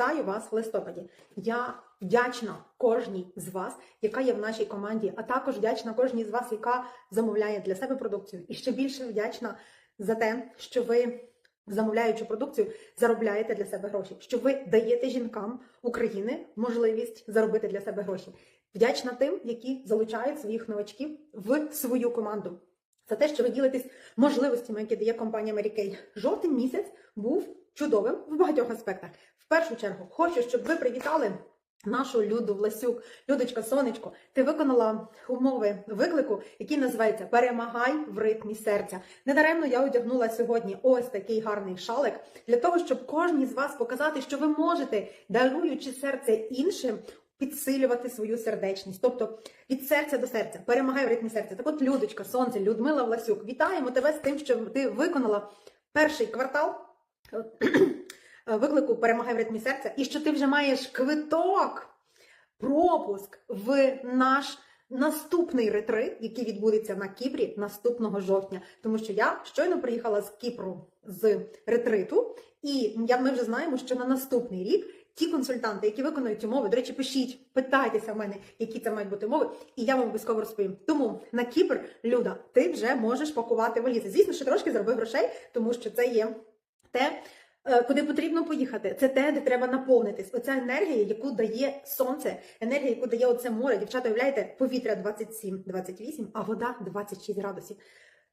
Вітаю вас в листопаді. Я вдячна кожній з вас, яка є в нашій команді, а також вдячна кожній з вас, яка замовляє для себе продукцію. І ще більше вдячна за те, що ви, замовляючи продукцію, заробляєте для себе гроші, що ви даєте жінкам України можливість заробити для себе гроші. Вдячна тим, які залучають своїх новачків в свою команду. За те, що ви ділитесь можливостями, які дає компанія Mary Kay. Жовтий місяць був чудовим в багатьох аспектах. Першу чергу хочу, щоб ви привітали нашу Люду Власюк. Людочка, сонечко, ти виконала умови виклику, який називається Перемагай в ритмі серця. Недаремно я одягнула сьогодні ось такий гарний шалик для того, щоб кожній з вас показати, що ви можете, даруючи серце іншим. Підсилювати свою сердечність, тобто від серця до серця, перемагай в ритмі серця. Так от, Людочка, сонце, Людмила Власюк, вітаємо тебе з тим, що ти виконала перший квартал виклику Перемагай в ритмі серця, і що ти вже маєш квиток, пропуск в наш наступний ретрит, який відбудеться на Кіпрі наступного жовтня. Тому що я щойно приїхала з Кіпру з ретриту, і ми вже знаємо, що на наступний рік. Ті консультанти, які виконують умови, до речі, пишіть, питайтеся в мене, які це мають бути умови, і я вам обов'язково розповім. Тому на Кіпр, Люда, ти вже можеш пакувати валізи. Звісно, що трошки зароби грошей, тому що це є те, е, куди потрібно поїхати. Це те, де треба наповнитись. Оця енергія, яку дає сонце, енергія, яку дає оце море. Дівчата, уявляєте, повітря 27-28, а вода 26 градусів.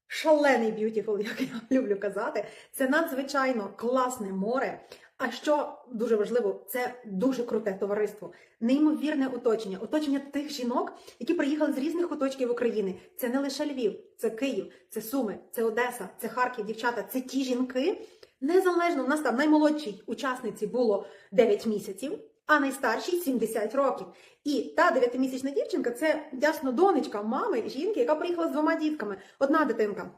Шалений б'ютіфул, як я люблю казати. Це надзвичайно класне море. А що дуже важливо, це дуже круте товариство, неймовірне оточення, оточення тих жінок, які приїхали з різних куточків України. Це не лише Львів, це Київ, це Суми, це Одеса, це Харків, дівчата. Це ті жінки. Незалежно у нас там наймолодшій учасниці було 9 місяців, а найстаршій 70 років. І та дев'ятимісячна дівчинка це ясно донечка мами жінки, яка приїхала з двома дітками. Одна дитинка.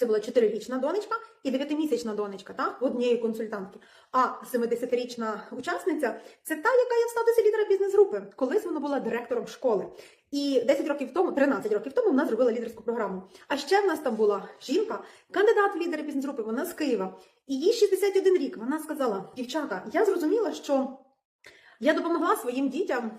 Це була 4-річна донечка і 9-місячна донечка, так, однієї консультантки. А 70-річна учасниця це та, яка є в статусі лідера бізнес-групи. Колись вона була директором школи. І 10 років тому, 13 років тому, вона зробила лідерську програму. А ще в нас там була жінка, кандидат в лідери бізнес-групи, вона з Києва. І їй 61 рік. Вона сказала: дівчата, я зрозуміла, що. Я допомогла своїм дітям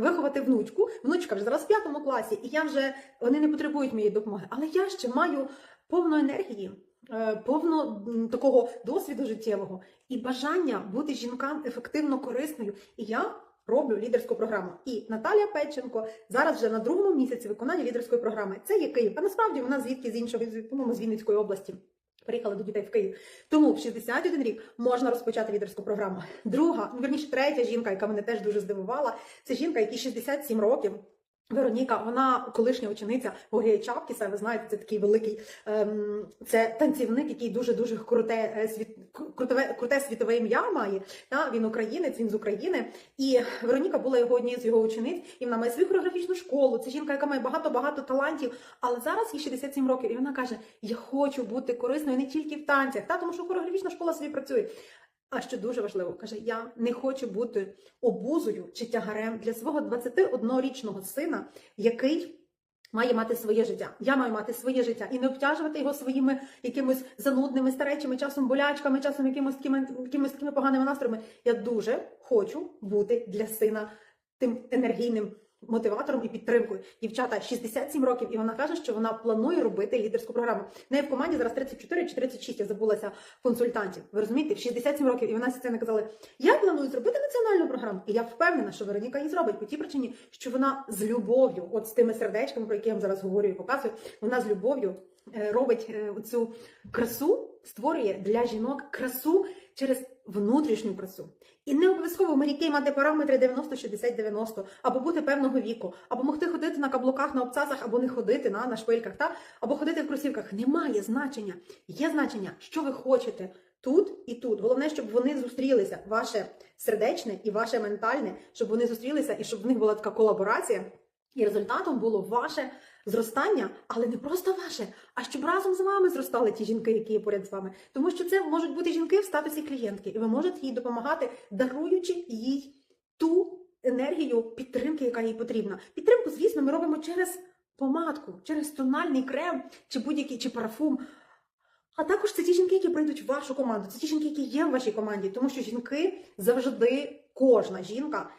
виховати внучку. Внучка вже зараз в п'ятому класі, і я вже вони не потребують моєї допомоги. Але я ще маю повну енергії, е, повно такого досвіду життєвого і бажання бути жінкам ефективно корисною. І я роблю лідерську програму. І Наталія Петченко зараз вже на другому місяці виконання лідерської програми. Це є Київ. А насправді вона звідки з іншого, по-моєму, з Вінницької області. Приїхала до дітей в Київ. Тому в 61 рік можна розпочати лідерську програму. Друга, ну вірніше, третя жінка, яка мене теж дуже здивувала, це жінка, якій 67 років. Вероніка, вона колишня учениця Горія Чапкіса. Ви знаєте, це такий великий ем, це танцівник, який дуже дуже круте е, світ круте, круте світове ім'я має. Та він українець, він з України. І Вероніка була його однією з його учениць, і вона має свою хореографічну школу. Це жінка, яка має багато багато талантів. Але зараз їй 67 років, і вона каже: Я хочу бути корисною не тільки в танцях, та тому що хореографічна школа собі працює. А що дуже важливо, каже, я не хочу бути обузою чи тягарем для свого 21-річного сина, який має мати своє життя. Я маю мати своє життя і не обтяжувати його своїми якимось занудними, старечими, часом болячками, часом якимось такими, якимось такими поганими настроями. Я дуже хочу бути для сина тим енергійним. Мотиватором і підтримкою. Дівчата 67 років, і вона каже, що вона планує робити лідерську програму. В неї в команді зараз 34 чи 36, я забулася консультантів. Ви розумієте, в 67 років, і вона це казала, я планую зробити національну програму. І я впевнена, що Вероніка її зробить по тій причині, що вона з любов'ю, от з тими сердечками, про які я вам зараз говорю і показую, вона з любов'ю е, робить е, цю красу, створює для жінок красу через внутрішню красу. І не обов'язково Марікей мати параметри 90, 60, 90, або бути певного віку, або могти ходити на каблуках, на обцасах, або не ходити на, на шпильках, та? або ходити в кросівках. Немає значення. Є значення, що ви хочете тут і тут. Головне, щоб вони зустрілися, ваше сердечне і ваше ментальне, щоб вони зустрілися і щоб в них була така колаборація. І результатом було ваше зростання, але не просто ваше, а щоб разом з вами зростали ті жінки, які є поряд з вами. Тому що це можуть бути жінки в статусі клієнтки, і ви можете їй допомагати, даруючи їй ту енергію підтримки, яка їй потрібна. Підтримку, звісно, ми робимо через помадку, через тональний крем чи будь-який чи парафум. А також це ті жінки, які прийдуть в вашу команду, це ті жінки, які є в вашій команді, тому що жінки завжди кожна жінка.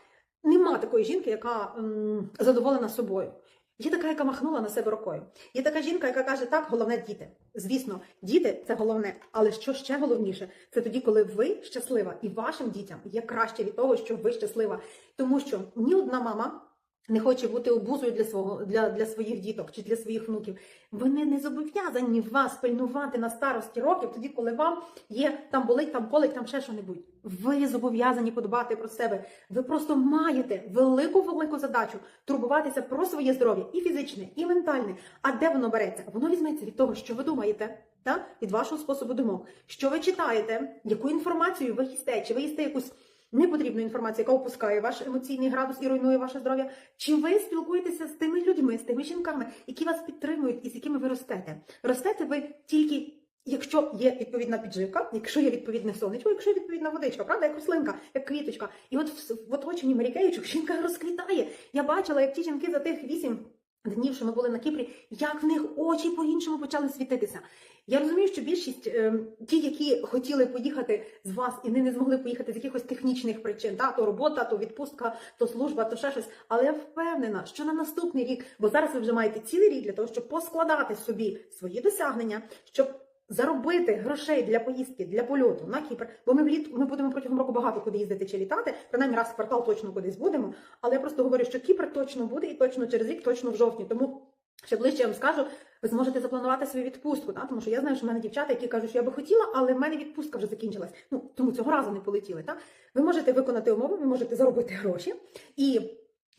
Нема такої жінки, яка м, задоволена собою. Є така, яка махнула на себе рукою. Є така жінка, яка каже, так, головне діти. Звісно, діти це головне. Але що ще головніше, це тоді, коли ви щаслива, і вашим дітям є краще від того, що ви щаслива. Тому що ні одна мама не хоче бути обузою для свого для, для своїх діток чи для своїх внуків. Вони не зобов'язані вас пильнувати на старості років, тоді, коли вам є там болить, там колить, там ще що-небудь. Ви зобов'язані подбати про себе. Ви просто маєте велику велику задачу турбуватися про своє здоров'я і фізичне, і ментальне. А де воно береться? Воно візьметься від того, що ви думаєте, та? від вашого способу думок, що ви читаєте, яку інформацію ви їсте, чи ви їсте якусь непотрібну інформацію, яка опускає ваш емоційний градус і руйнує ваше здоров'я. Чи ви спілкуєтеся з тими людьми, з тими жінками, які вас підтримують і з якими ви ростете? Ростете ви тільки. Якщо є відповідна підживка, якщо є відповідне сонечко, якщо є відповідна водичка, правда, як рослинка, як квіточка. І от в, в оточенні Марікеючок жінка розквітає. Я бачила, як ті жінки за тих вісім днів, що ми були на Кіпрі, як в них очі по-іншому почали світитися. Я розумію, що більшість е, ті, які хотіли поїхати з вас і не, змогли поїхати з якихось технічних причин, та то робота, то відпустка, то служба, то ще щось. Але я впевнена, що на наступний рік, бо зараз ви вже маєте цілий рік для того, щоб поскладати собі свої досягнення, щоб заробити грошей для поїздки, для польоту на Кіпр. Бо ми влітку ми будемо протягом року багато куди їздити чи літати. Принаймні раз в квартал точно кудись будемо. Але я просто говорю, що Кіпр точно буде і точно через рік, точно в жовтні. Тому ще ближче я вам скажу, ви зможете запланувати свою відпустку, да? тому що я знаю, що в мене дівчата, які кажуть, що я би хотіла, але в мене відпустка вже закінчилась. Ну тому цього разу не полетіли. Так? Ви можете виконати умови, ви можете заробити гроші і.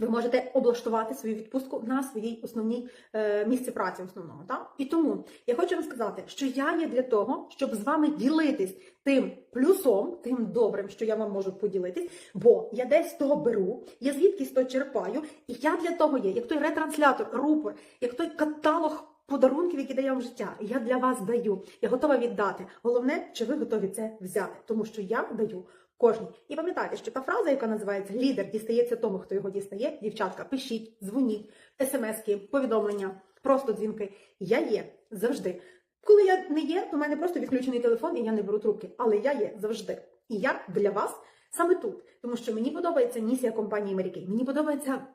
Ви можете облаштувати свою відпустку на своїй основній е, місці праці основному. Так? І тому я хочу вам сказати, що я є для того, щоб з вами ділитись тим плюсом, тим добрим, що я вам можу поділитись, бо я десь того беру, я звідкись то черпаю, і я для того є, як той ретранслятор, рупор, як той каталог подарунків, які дає вам життя. Я для вас даю. Я готова віддати. Головне, чи ви готові це взяти, тому що я даю. Кожній. І пам'ятайте, що та фраза, яка називається лідер, дістається тому, хто його дістає. Дівчатка, пишіть, дзвоніть, смски, повідомлення, просто дзвінки. Я є завжди. Коли я не є, то в мене просто відключений телефон і я не беру трубки. Але я є завжди. І я для вас саме тут. Тому що мені подобається місія компанії Мері Мені подобається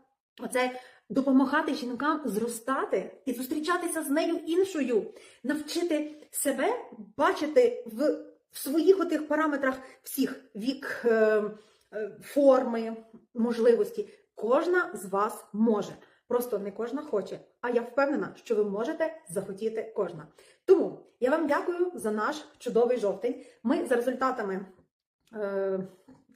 оце допомагати жінкам зростати і зустрічатися з нею іншою, навчити себе бачити в в своїх отих параметрах всіх вік, е, е, форми, можливості. Кожна з вас може. Просто не кожна хоче. А я впевнена, що ви можете захотіти кожна. Тому я вам дякую за наш чудовий жовтень. Ми за результатами.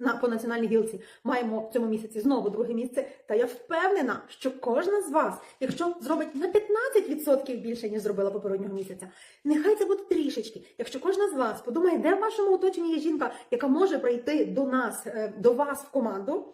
На по національній гілці маємо в цьому місяці знову друге місце. Та я впевнена, що кожна з вас, якщо зробить на 15% більше, ніж зробила попереднього місяця, нехай це буде трішечки. Якщо кожна з вас подумає, де в вашому оточенні є жінка, яка може прийти до нас, е, до вас в команду,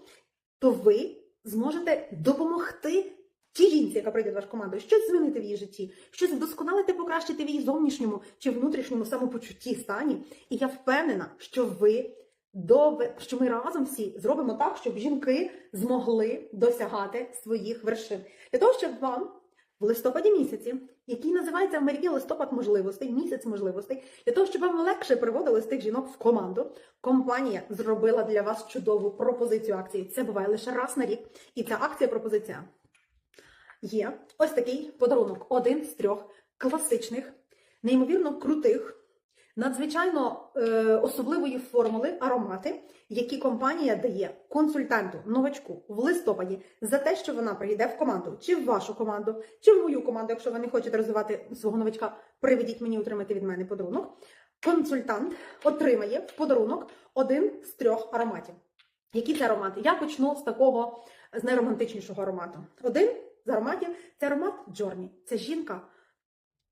то ви зможете допомогти. Тій жінці, яка прийде в вашу команду, щось змінити в її житті, щось вдосконалити, покращити в її зовнішньому чи внутрішньому самопочутті стані. І я впевнена, що ви до що ми разом всі зробимо так, щоб жінки змогли досягати своїх вершин. Для того, щоб вам в листопаді місяці, який називається в Америці листопад можливостей, місяць можливостей, для того, щоб вам легше приводили з тих жінок в команду, компанія зробила для вас чудову пропозицію акції. Це буває лише раз на рік. І ця акція пропозиція є ось такий подарунок, один з трьох класичних, неймовірно крутих надзвичайно е, особливої формули аромати, які компанія дає консультанту новачку в листопаді за те, що вона прийде в команду, чи в вашу команду, чи в мою команду, якщо ви не хочете розвивати свого новачка, приведіть мені отримати від мене подарунок. Консультант отримає в подарунок один з трьох ароматів. Які це аромати? Я почну з такого з найромантичнішого аромату. Один з ароматів це аромат Джорні. Це жінка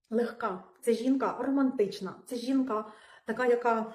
легка, це жінка романтична, це жінка така, яка.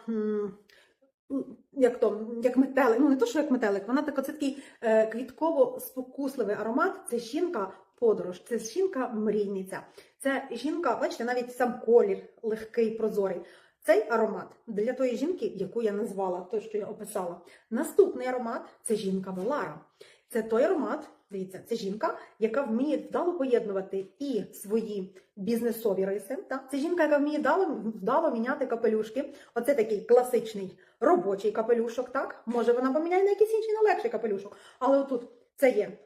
Як то, як метелик, ну не то, що як метелик, вона така, це такий е, квітково-спокусливий аромат. Це жінка подорож, це жінка мрійниця. Це жінка, бачите, навіть сам колір легкий, прозорий. Цей аромат для тої жінки, яку я назвала, той, що я описала. Наступний аромат це жінка Велара. Це той аромат, дивіться, це жінка, яка вміє вдало поєднувати і свої бізнесові риси. Так? Це жінка, яка вміє вдало, вдало міняти капелюшки. Оце такий класичний робочий капелюшок. Так, може вона поміняє на якийсь інший, на легший капелюшок. Але отут це є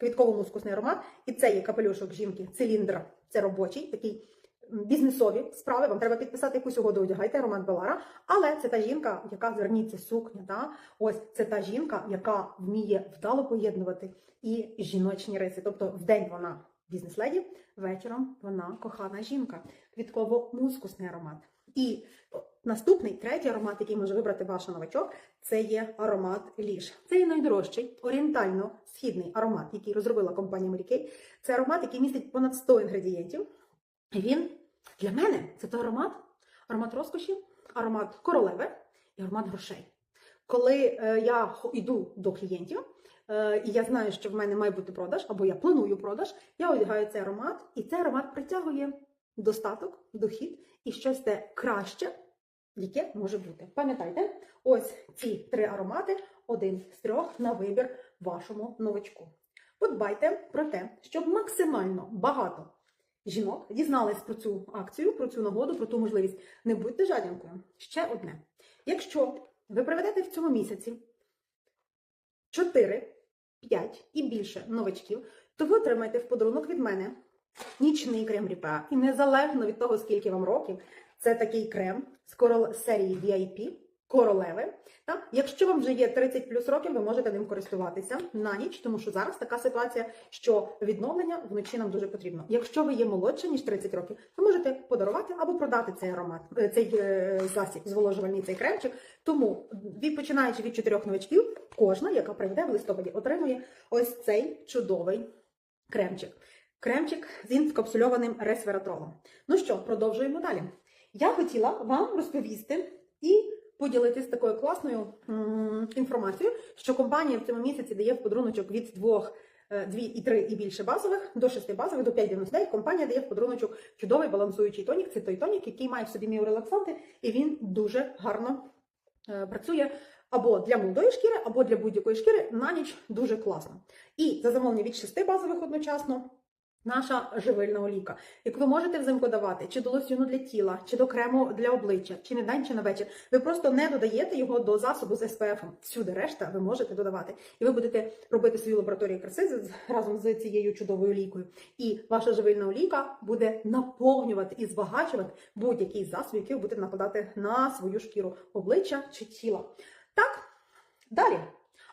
квітково-мускусний аромат, і це є капелюшок жінки, циліндра. це робочий, такий бізнесові справи. Вам треба підписати якусь угоду, одягайте аромат Белара. Але це та жінка, яка зверніться сукня. Да? Ось це та жінка, яка вміє вдало поєднувати і жіночні риси. Тобто вдень вона бізнес-леді, вечором вона кохана жінка, квітково-мускусний аромат. І наступний третій аромат, який може вибрати ваш новачок, це є аромат Ліж. Це є найдорожчий орієнтально-східний аромат, який розробила компанія Mary. Це аромат, який містить понад 100 інгредієнтів. Він для мене це той аромат, аромат розкоші, аромат королеви і аромат грошей. Коли е, я йду до клієнтів, е, і я знаю, що в мене має бути продаж, або я планую продаж, я одягаю цей аромат, і цей аромат притягує достаток, дохід і щось те краще, яке може бути. Пам'ятайте, ось ці три аромати, один з трьох на вибір вашому новачку. Подбайте про те, щоб максимально багато жінок дізнались про цю акцію, про цю нагоду, про ту можливість. Не будьте жадінкою. Ще одне. Якщо ви приведете в цьому місяці 4, 5 і більше новачків, то ви отримаєте в подарунок від мене нічний крем Ріпа. І незалежно від того, скільки вам років, це такий крем з корол... серії VIP, королеви. Так? Якщо вам вже є 30 плюс років, ви можете ним користуватися на ніч, тому що зараз така ситуація, що відновлення вночі нам дуже потрібно. Якщо ви є молодше, ніж 30 років, ви можете подарувати або продати цей аромат, е, цей е, засіб, зволожувальний цей кремчик. Тому, починаючи від чотирьох новачків, кожна, яка прийде в листопаді, отримує ось цей чудовий кремчик. Кремчик з інкапсульованим ресвератролом. Ну що, продовжуємо далі. Я хотіла вам розповісти і поділитися такою класною інформацією, що компанія в цьому місяці дає в подаруночок від двох. е, Дві і три і більше базових до шести базових до 5,99 компанія дає в подаруночок чудовий балансуючий тонік. Це той тонік, який має в собі міорелаксанти, і він дуже гарно е, працює або для молодої шкіри, або для будь-якої шкіри на ніч дуже класно. І за замовлення від шести базових одночасно наша живильна олійка, яку ви можете взимку давати чи до лосьйону для тіла, чи до крему для обличчя, чи на день, чи на вечір. Ви просто не додаєте його до засобу з SPF. Всюди решта ви можете додавати. І ви будете робити свою лабораторію краси разом з цією чудовою олійкою. І ваша живильна олійка буде наповнювати і збагачувати будь-який засіб, який ви будете накладати на свою шкіру обличчя чи тіла. Так, далі.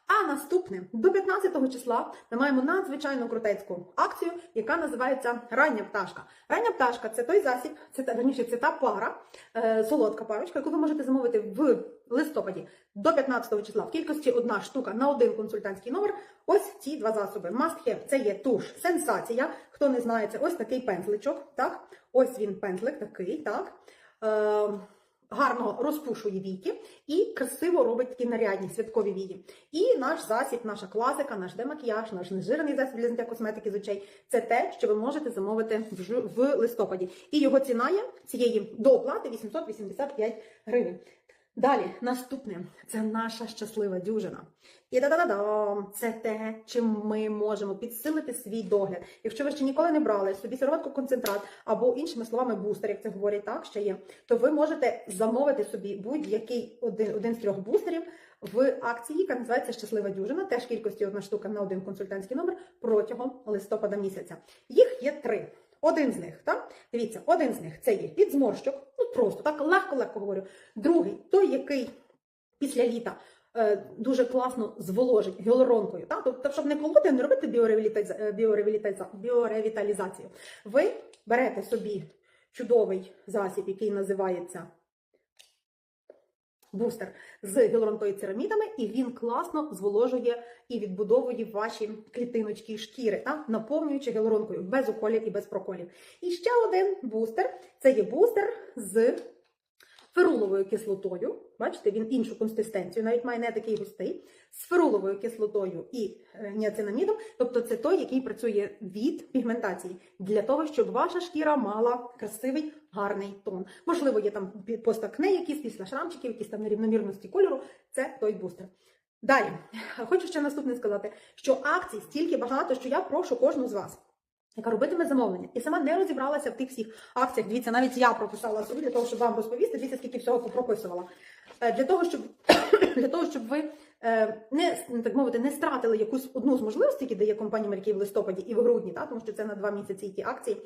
А наступне до 15 числа ми маємо надзвичайно крутецьку акцію, яка називається Рання пташка. Рання пташка це той засіб, це та верніше, це та пара, е, солодка парочка, яку ви можете замовити в листопаді до 15 числа в кількості одна штука на один консультантський номер. Ось ці два засоби. Must have – це є туш, сенсація. Хто не знає, це ось такий пензличок. Так, ось він пензлик такий, так. Е, гарно розпушує віки і красиво робить такі нарядні святкові вії. І наш засіб, наша класика, наш демакіяж, наш нежирений засіб для зняття косметики з очей це те, що ви можете замовити в, листопаді. І його ціна є цієї доплати 885 гривень. Далі, наступне це наша щаслива дюжина. І да-да-да-дам, це те, чим ми можемо підсилити свій догляд. Якщо ви ще ніколи не брали собі сироватку концентрат або іншими словами бустер, як це говорять так, ще є, то ви можете замовити собі будь-який один, один з трьох бустерів в акції, яка називається Щаслива дюжина, теж кількості одна штука на один консультантський номер протягом листопада місяця. Їх є три. Один з них, так? Дивіться, один з них це є від зморщок, ну просто так легко-легко говорю. Другий той, який після літа е, дуже класно зволожить гіалуронкою. Так? Тобто, щоб не колоти, не робити е, біоревіталіза- біоревіталізацію. Ви берете собі чудовий засіб, який називається бустер з гіалуронкою церамідами, і він класно зволожує і відбудовує ваші клітиночки шкіри, так? наповнюючи гіалуронкою без уколів і без проколів. І ще один бустер це є бустер з феруловою кислотою. Бачите, він іншу консистенцію, навіть має не такий густий, з феруловою кислотою і е, ніацинамідом. Тобто це той, який працює від пігментації, для того, щоб ваша шкіра мала красивий, гарний тон. Можливо, є там постакне якісь після шрамчиків, якісь там нерівномірності кольору. Це той бустер. Далі, хочу ще наступне сказати, що акцій стільки багато, що я прошу кожну з вас яка робитиме замовлення, і сама не розібралася в тих всіх акціях. Дивіться, навіть я прописала собі для того, щоб вам розповісти. Дивіться, скільки всього прописувала. Е, Для того, щоб для того, щоб ви е, не так мовити, не стратили якусь одну з можливостей, які дає компанія Маркій в листопаді і в грудні, та, тому що це на два місяці ті акції.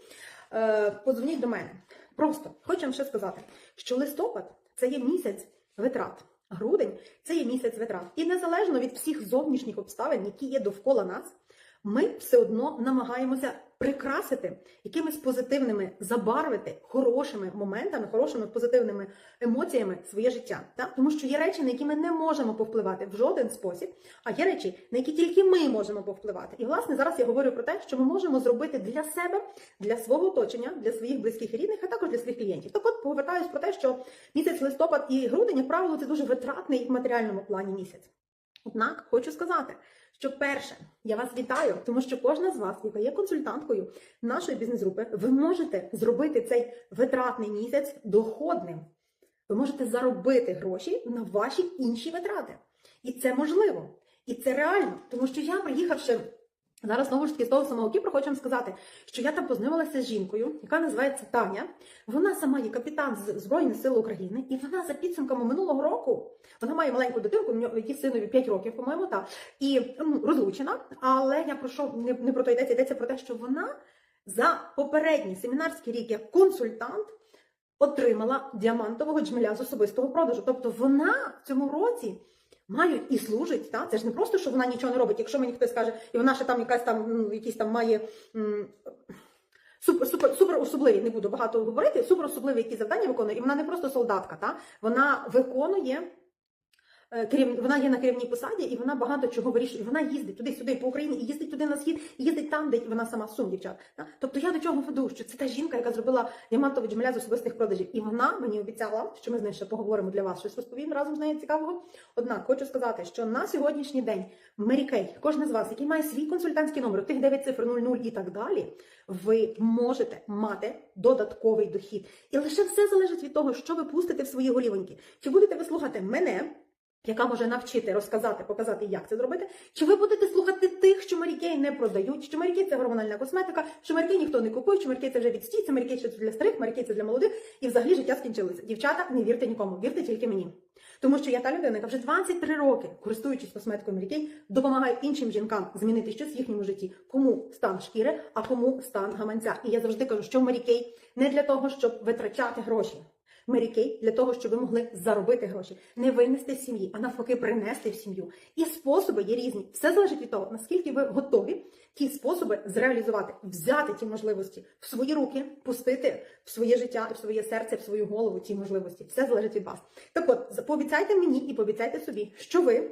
Е, подзвоніть до мене. Просто хочу вам ще сказати, що листопад це є місяць витрат. Грудень це є місяць витрат. І незалежно від всіх зовнішніх обставин, які є довкола нас, ми все одно намагаємося прикрасити якимись позитивними, забарвити хорошими моментами, хорошими позитивними емоціями своє життя. Так? Тому що є речі, на які ми не можемо повпливати в жоден спосіб, а є речі, на які тільки ми можемо повпливати. І власне зараз я говорю про те, що ми можемо зробити для себе, для свого оточення, для своїх близьких і рідних, а також для своїх клієнтів. Так от повертаюсь про те, що місяць листопад і грудень, як правило, це дуже витратний в матеріальному плані місяць. Однак хочу сказати, що перше, я вас вітаю, тому що кожна з вас, яка є консультанткою нашої бізнес-групи, ви можете зробити цей витратний місяць доходним. Ви можете заробити гроші на ваші інші витрати. І це можливо. І це реально. Тому що я, приїхавши зараз знову ж таки з того самого Кіпру, хочу вам сказати, що я там познайомилася з жінкою, яка називається Таня. Вона сама є капітан з Збройних сил України, і вона за підсумками минулого року вона має маленьку дитинку, в синові 5 років, по-моєму, так, і ну, розлучена. Але я про що не, не про то йдеться, йдеться про те, що вона за попередній семінарський рік як консультант отримала діамантового джмеля з особистого продажу. Тобто вона в цьому році мають і служить. Та? Це ж не просто, що вона нічого не робить. Якщо мені хтось скаже, і вона ще там якась там, якісь там має. Супер, супер, супер особливі, не буду багато говорити, супер особливі які завдання виконує, і вона не просто солдатка, та? вона виконує керів... вона є на керівній посаді, і вона багато чого вирішує. Вона їздить туди-сюди по Україні, і їздить туди на схід, і їздить там, де вона сама сум, дівчат. Тобто я до чого веду, що це та жінка, яка зробила діамантовий джмеля з особистих продажів. І вона мені обіцяла, що ми з нею ще поговоримо для вас, щось розповім разом з нею цікавого. Однак хочу сказати, що на сьогоднішній день Мері Кей, кожен з вас, який має свій консультантський номер, тих 9 цифр 00 і так далі, ви можете мати додатковий дохід. І лише все залежить від того, що ви пустите в свої голівоньки. Чи будете ви слухати мене? Яка може навчити, розказати, показати, як це зробити? Чи ви будете слухати тих, що Марікей не продають, що Марікей це гормональна косметика, що Марікей ніхто не купує, що Марікей це вже відстій, це Марікей це для старих, Марікей це для молодих, і взагалі життя скінчилося. Дівчата, не вірте нікому, вірте тільки мені. Тому що я та людина, яка вже 23 роки, користуючись косметикою Марікей, допомагає іншим жінкам змінити щось в їхньому житті. Кому стан шкіри, а кому стан гаманця. І я завжди кажу, що Марікей не для того, щоб витрачати гроші. Мерікей для того, щоб ви могли заробити гроші, не винести з сім'ї, а навпаки, принести в сім'ю. І способи є різні. Все залежить від того, наскільки ви готові ті способи зреалізувати, взяти ті можливості в свої руки, пустити в своє життя, в своє серце, в свою голову ті можливості. Все залежить від вас. Так от, пообіцяйте мені і пообіцяйте собі, що ви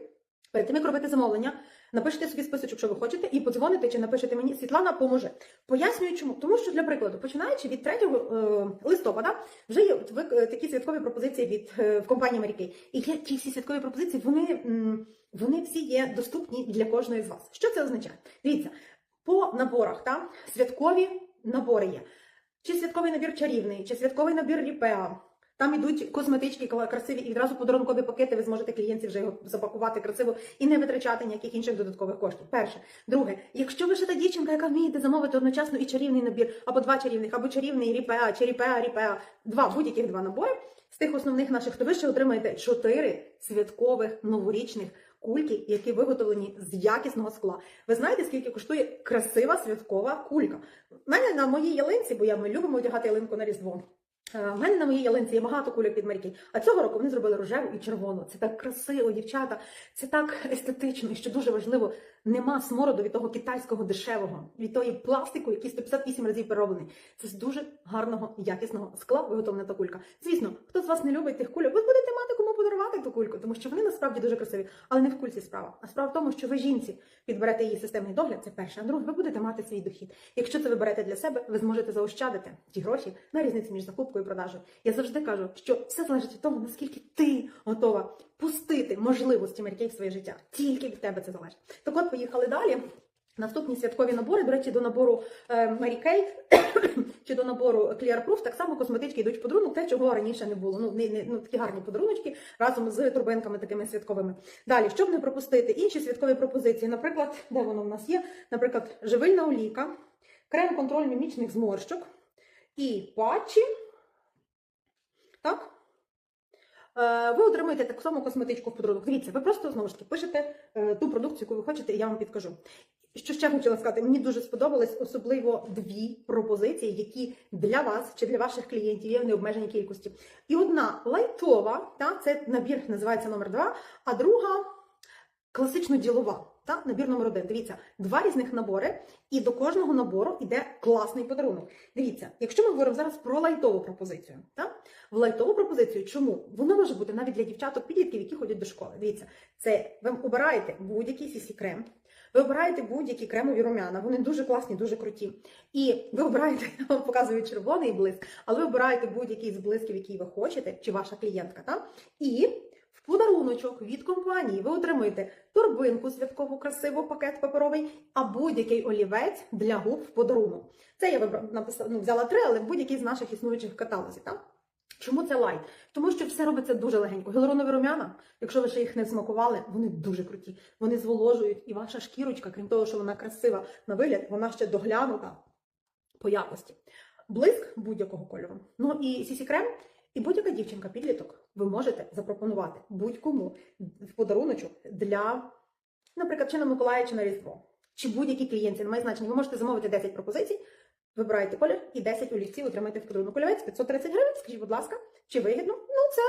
перед тим, як робити замовлення, напишете собі списочок, що ви хочете, і подзвоните чи напишете мені. Світлана поможе. Пояснюю, чому. Тому що, для прикладу, починаючи від 3 е, листопада, вже є е, такі святкові пропозиції від е, в компанії Марікей. І є ті всі святкові пропозиції, вони, вони всі є доступні для кожної з вас. Що це означає? Дивіться, по наборах там святкові набори є. Чи святковий набір чарівний, чи святковий набір Ріпеа. Там ідуть косметички красиві і відразу подарункові пакети. Ви зможете клієнтів вже його запакувати красиво і не витрачати ніяких інших додаткових коштів. Перше, друге, якщо ви ще та дівчинка, яка вмієте замовити одночасно і чарівний набір, або два чарівних, або чарівний ріпеа, чи ріпеа, ріпеа, два будь-яких два набори. З тих основних наших, то ви ще отримаєте чотири святкових новорічних кульки, які виготовлені з якісного скла. Ви знаєте, скільки коштує красива святкова кулька? У мене на моїй ялинці, бо я ми любимо одягати ялинку на різдво. Е, У мене на моїй ялинці є багато кульок від Маріки. А цього року вони зробили рожеву і червону. Це так красиво, дівчата, це так естетично, і що дуже важливо, нема смороду від того китайського дешевого, від тої пластику, який 158 разів перероблений. Це з дуже гарного якісного скла виготовлена та кулька. Звісно, хто з вас не любить тих кульок, ви будете мати ту кульку, тому що вони насправді дуже красиві. Але не в кульці справа. А справа в тому, що ви жінці підберете її системний догляд. Це перше. А друге, ви будете мати свій дохід. Якщо це ви берете для себе, ви зможете заощадити ті гроші на різниці між закупкою і продажею. Я завжди кажу, що все залежить від того, наскільки ти готова пустити можливості Марікей в своє життя. Тільки від тебе це залежить. Так от поїхали далі. Наступні святкові набори, до речі, до набору е, Mary Kay чи до набору Clear Proof, так само косметички йдуть в подарунок, те, чого раніше не було. Ну, не, не, ну такі гарні подаруночки разом з турбинками такими святковими. Далі, щоб не пропустити інші святкові пропозиції, наприклад, де воно в нас є? Наприклад, живильна олійка, крем контроль мімічних зморщок і патчі. Так? е, ви отримуєте так само косметичку в подарунок. Дивіться, ви просто знову ж таки пишете е, ту продукцію, яку ви хочете, і я вам підкажу. Що ще хотіла сказати, мені дуже сподобались особливо дві пропозиції, які для вас чи для ваших клієнтів є в необмеженій кількості. І одна лайтова, та це набір називається номер два, а друга класично ділова. Та набір номер один. Дивіться, два різних набори, і до кожного набору йде класний подарунок. Дивіться, якщо ми говоримо зараз про лайтову пропозицію, та в лайтову пропозицію, чому воно може бути навіть для дівчаток підлітків, які ходять до школи. Дивіться, це ви обираєте будь-який сісі крем. Ви обираєте будь-які кремові рум'яна, вони дуже класні, дуже круті. І ви обираєте, я вам показую червоний блиск, але ви обираєте будь-який з блисків, який ви хочете, чи ваша клієнтка, так? І в подаруночок від компанії ви отримуєте торбинку святкову, красиву, пакет паперовий, а будь-який олівець для губ в подарунок. Це я написала, ну, взяла три, але будь-який з наших існуючих каталозів. Так? Чому це лайт? Тому що все робиться дуже легенько. Гіалуронові рум'яна, якщо ви ще їх не смакували, вони дуже круті. Вони зволожують, і ваша шкірочка, крім того, що вона красива на вигляд, вона ще доглянута по якості. Блиск будь-якого кольору. Ну і сісі крем, і будь-яка дівчинка, підліток, ви можете запропонувати будь-кому в подаруночок для, наприклад, чи на Миколая, чи на Різдво, чи будь-якій клієнті, немає значення. Ви можете замовити 10 пропозицій, вибираєте колір і 10 олівців отримаєте в подарунок. Олівець 530 гривень. Скажіть, будь ласка, чи вигідно? Ну, це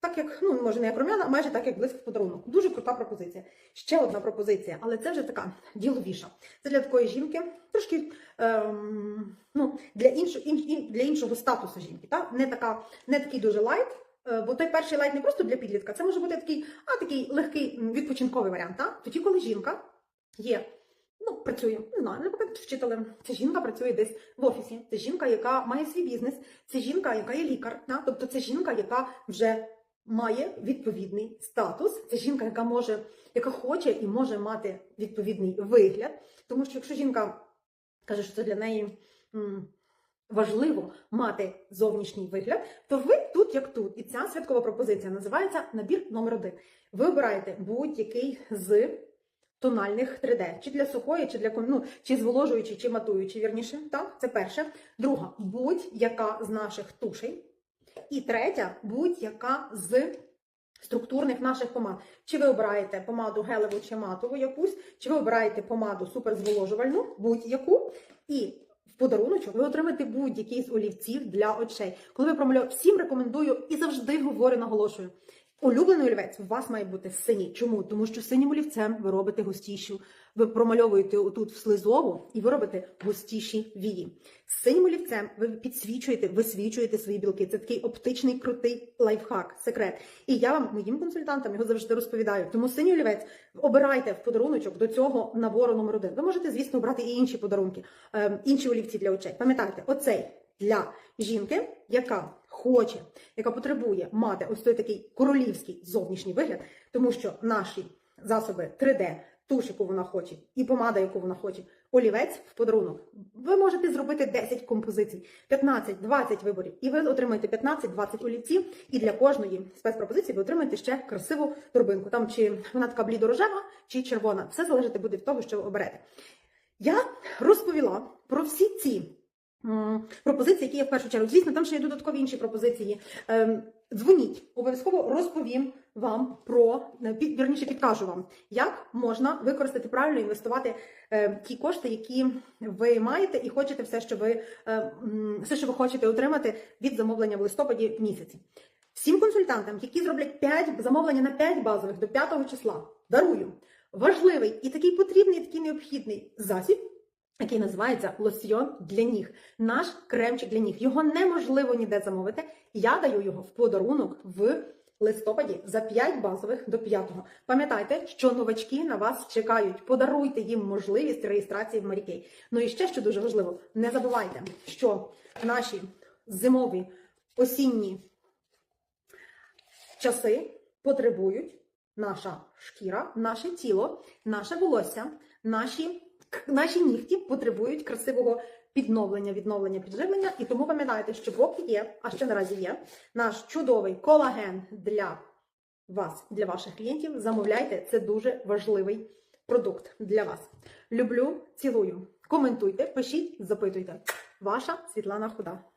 так як, ну може не як рум'яна, майже так як блиск в подарунок. Дуже крута пропозиція. Ще одна пропозиція, але це вже така діловіша. Це для такої жінки, трошки ем, ну, для, іншо, ін, для іншого статусу жінки. Та? Не, така, не такий дуже лайт. е, Бо той перший лайт не просто для підлітка, це може бути такий, а такий легкий відпочинковий варіант. Та? Тоді, коли жінка є працює, не знаю, наприклад, вчителем. Це жінка працює десь в офісі. Це жінка, яка має свій бізнес, це жінка, яка є лікар. Да? Тобто це жінка, яка вже має відповідний статус. Це жінка, яка може, яка хоче і може мати відповідний вигляд. Тому що якщо жінка каже, що це для неї. Важливо мати зовнішній вигляд, то ви тут як тут. І ця святкова пропозиція називається набір номер один. Ви обираєте будь-який з тональних 3D, чи для сухої, чи для ну, чи зволожуючи, чи матуючи, вірніше. Так, це перше. Друга, будь-яка з наших тушей. І третя, будь-яка з структурних наших помад. Чи ви обираєте помаду гелеву чи матову якусь, чи ви обираєте помаду суперзволожувальну, будь-яку. І в подаруночок ви отримаєте будь-який з олівців для очей. Коли ви промальовуєте, всім рекомендую і завжди говорю, наголошую. Улюблений олівець у вас має бути синій. Чому? Тому що синім олівцем ви робите густішу, ви промальовуєте отут в слизову і ви робите густіші вії. Синім олівцем ви підсвічуєте, висвічуєте свої білки. Це такий оптичний крутий лайфхак, секрет. І я вам, моїм консультантам, його завжди розповідаю. Тому синій олівець обирайте в подаруночок до цього набору номер один. Ви можете, звісно, обрати і інші подарунки, ем, інші олівці для очей. Пам'ятайте, оцей для жінки, яка хоче, яка потребує мати ось той такий королівський зовнішній вигляд, тому що наші засоби 3D, туш, яку вона хоче, і помада, яку вона хоче, олівець в подарунок. Ви можете зробити 10 композицій, 15, 20 виборів, і ви отримаєте 15-20 олівців, і для кожної спецпропозиції ви отримаєте ще красиву торбинку. Там чи вона така блідорожева, чи червона. Все залежить буде від того, що ви оберете. Я розповіла про всі ці пропозиції, які є в першу чергу. Звісно, там ще є додаткові інші пропозиції. Ем, Дзвоніть, обов'язково розповім вам про е, вірніше підкажу вам, як можна використати правильно інвестувати е, ті кошти, які ви маєте, і хочете все, що ви е, все, що ви хочете отримати від замовлення в листопаді місяці. Всім консультантам, які зроблять 5 замовлення на 5 базових до 5 числа, дарую важливий і такий потрібний, і такий необхідний засіб, який називається лосьйон для ніг. Наш кремчик для ніг. Його неможливо ніде замовити. Я даю його в подарунок в листопаді за 5 базових до 5. Пам'ятайте, що новачки на вас чекають. Подаруйте їм можливість реєстрації в Марікей. Ну і ще що дуже важливо, не забувайте, що наші зимові осінні часи потребують наша шкіра, наше тіло, наше волосся, наші, наші нігті потребують красивого підновлення, відновлення, підживлення. І тому пам'ятайте, що поки є, а ще наразі є, наш чудовий колаген для вас, для ваших клієнтів. Замовляйте, це дуже важливий продукт для вас. Люблю, цілую. Коментуйте, пишіть, запитуйте. Ваша Світлана Худа.